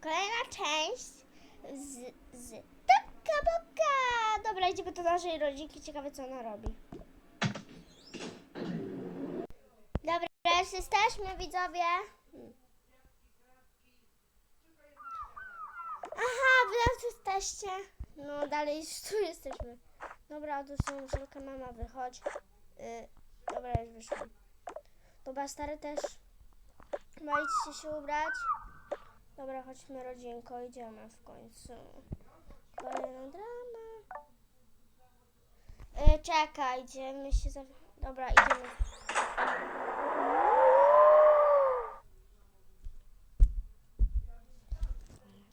kolejna część z, z Taka Boka. Dobra, idziemy do naszej rodzinki. Ciekawe, co ona robi. Dobra, już jesteśmy, widzowie. Aha, wy już jesteście. No, dalej tu jesteśmy. Dobra, tu są muszelka, mama, wychodź. Y, dobra, już wyszłam. Dobra, stary też. Maliście się ubrać? Dobra, chodźmy rodzinko, idziemy w końcu. Kolejna drama. E, czekajcie, my się za... Dobra, idziemy.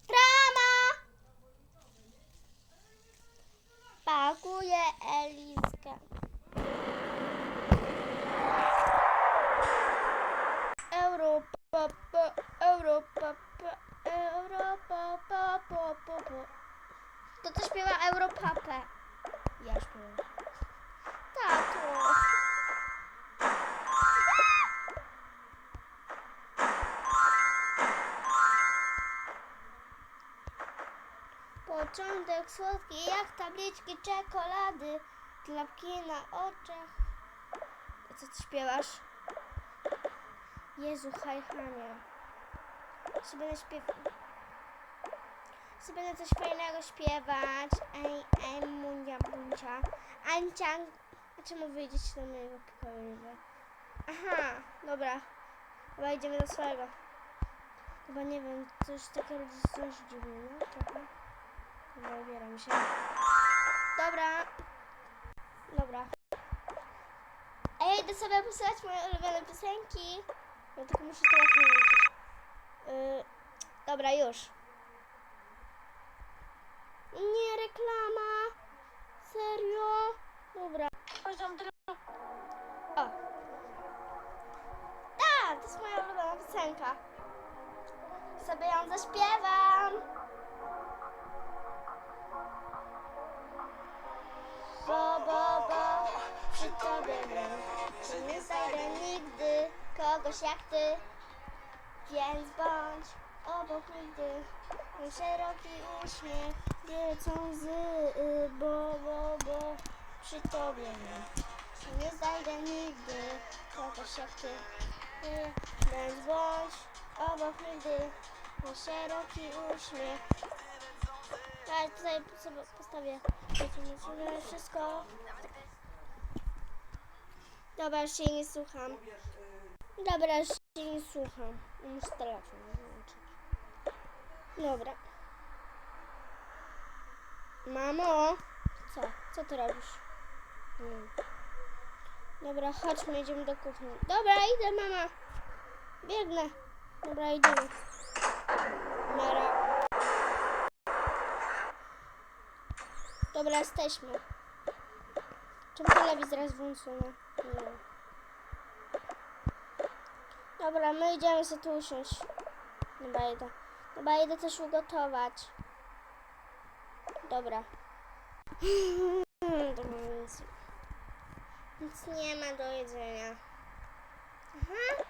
Drama! Pakuje Eliska. To to śpiewa Europapę. Ja śpiewam. Tato. Początek słodki jak tabliczki czekolady. Klapki na oczach. Co ty śpiewasz? Jezu, hajchanie. Czy będę? Czy będę coś fajnego śpiewać? Ej, ej, mundia, buncia. Anciang. A czemu wyjdziecie do mojego pokoju? Aha, dobra. Chyba idziemy do swojego. Chyba nie wiem, coś takiego coś dziwne, no? Trochę. Dobra, ubieram się. Dobra. Dobra. A ja idę sobie posłuchać moje ulubione piosenki. Ja tylko muszę telefon włączyć. Yy, dobra, już. Nie, reklama. Serio? Dobra. Poziom drugi. O. Tak, to jest moja ulubiona piosenka. Sobie ją zaśpiewam. Bo, bo, bo, przy tobie wiem, że nie znajdę nigdy kogoś jak ty. Więc bądź obok nigdy. Mój szeroki uśmiech, wielcą łzy, bo, bo, bo, przy tobie że nie znajdę nigdy kogoś jak ty. Ty, Więc bądź obok nigdy. Mój szeroki uśmiech. Ja tutaj sobie postawię sobie wszystko. Dobra, już się nie słucham. Dobra, już się nie słucham. Muszę telefon. Dobra. Mamo! Co? Co ty robisz? Nie. Dobra, chodźmy, idziemy do kuchni. Dobra, idę, mama. Biegnę. Dobra, idziemy. Nara. Dobra, jesteśmy. Czemu telewizor jest włączony? Nie. Dobra, my idziemy sobie tu usiąść. Dobra, idę. Dobra, idę też ugotować. Dobra. Dobra, nic. Nic nie ma do jedzenia. Aha.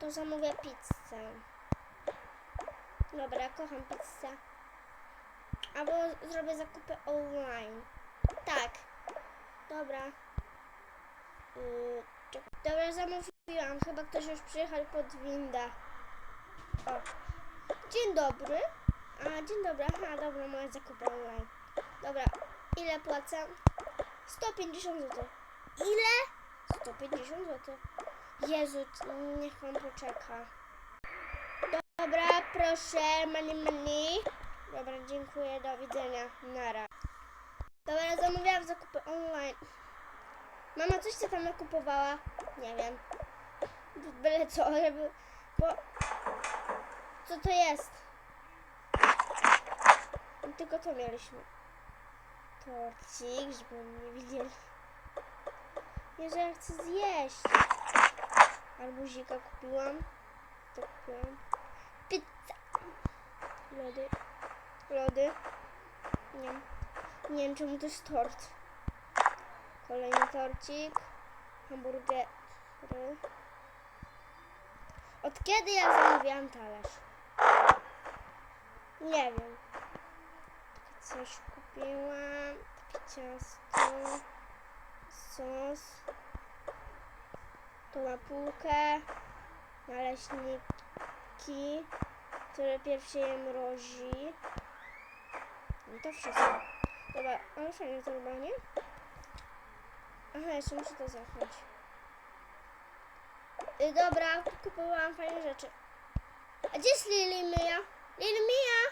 To zamówię pizzę. Dobra, kocham pizzę. Albo zrobię zakupy online. Tak. Dobra. Yy. Dobra, zamówiłam. Chyba ktoś już przyjechał pod windę. O. Dzień dobry. A, dzień dobry. Aha, dobra, moje zakupy online. Dobra, ile płacę? 150 zł. Ile? 150 zł. Jezu, niech pan poczeka. Dobra, proszę, money, money. Dobra, dziękuję, do widzenia. Nara. Dobra, zamówiłam zakupy online. Mama, coś ty tam nakupowała? Nie wiem. Byle co, żeby... Bo... Co to jest? Tylko to mieliśmy. Torcik, żeby nie widzieli. Nie, że ja chcę zjeść. Arbuzika kupiłam. To kupiłam. Pizza. Lody. Lody. Nie wiem. Nie wiem czemu to jest tort. Kolejny torcik. Hamburgery. Od kiedy ja zamówiłam talerz? Nie wiem. Coś kupiłam. Ciasto. Sos. Tu na półkę. Naleśniki, które pierw się je mrozi. I to wszystko. Dobra, ale fajnie to chyba, nie? Aha, jeszcze muszę to zamknąć. Y, dobra, kupowałam fajne rzeczy. A gdzie jest Lili Mia? Lili Mia!